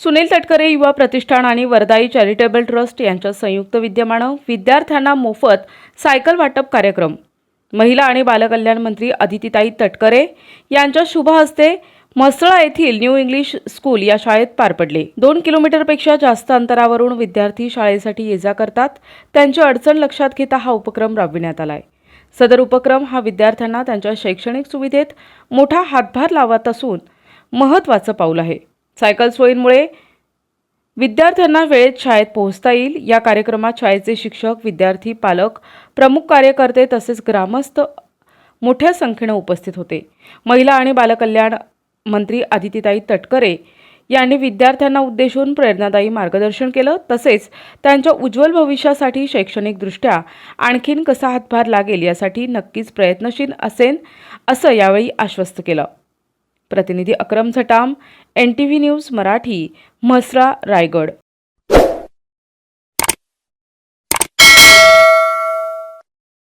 सुनील तटकरे युवा प्रतिष्ठान आणि वरदाई charitable trust यांच्या संयुक्त विद्यमानं विद्यार्थ्यांना मोफत सायकल वाटप कार्यक्रम. महिला आणि बालकल्याण मंत्री अदितीताई तटकरे यांच्या शुभ हस्ते म्हसळा येथील न्यू इंग्लिश स्कूल या शाळेत पार पडले. दोन किलोमीटरपेक्षा जास्त अंतरावरून विद्यार्थी शाळेसाठी ये जा करतात. त्यांची अडचण लक्षात घेता हा उपक्रम राबविण्यात आलाय. सदर उपक्रम हा विद्यार्थ्यांना त्यांच्या शैक्षणिक सुविधेत मोठा हातभार लावत असून महत्त्वाचं पाऊल आहे. सायकल सोयींमुळे विद्यार्थ्यांना वेळेत शाळेत पोहोचता येईल. या कार्यक्रमात शाळेचे शिक्षक विद्यार्थी पालक प्रमुख कार्यकर्ते तसेच ग्रामस्थ मोठ्या संख्येनं उपस्थित होते. महिला आणि बालकल्याण मंत्री आदितीताई तटकरे यांनी विद्यार्थ्यांना उद्देशून प्रेरणादायी मार्गदर्शन केलं. तसेच त्यांच्या उज्ज्वल भविष्यासाठी शैक्षणिकदृष्ट्या आणखीन कसा हातभार लागेल यासाठी नक्कीच प्रयत्नशील असेन असं यावेळी आश्वस्त केलं. प्रतिनिधी Akram Jhatam N T V news Marathi Mhasala Raigad.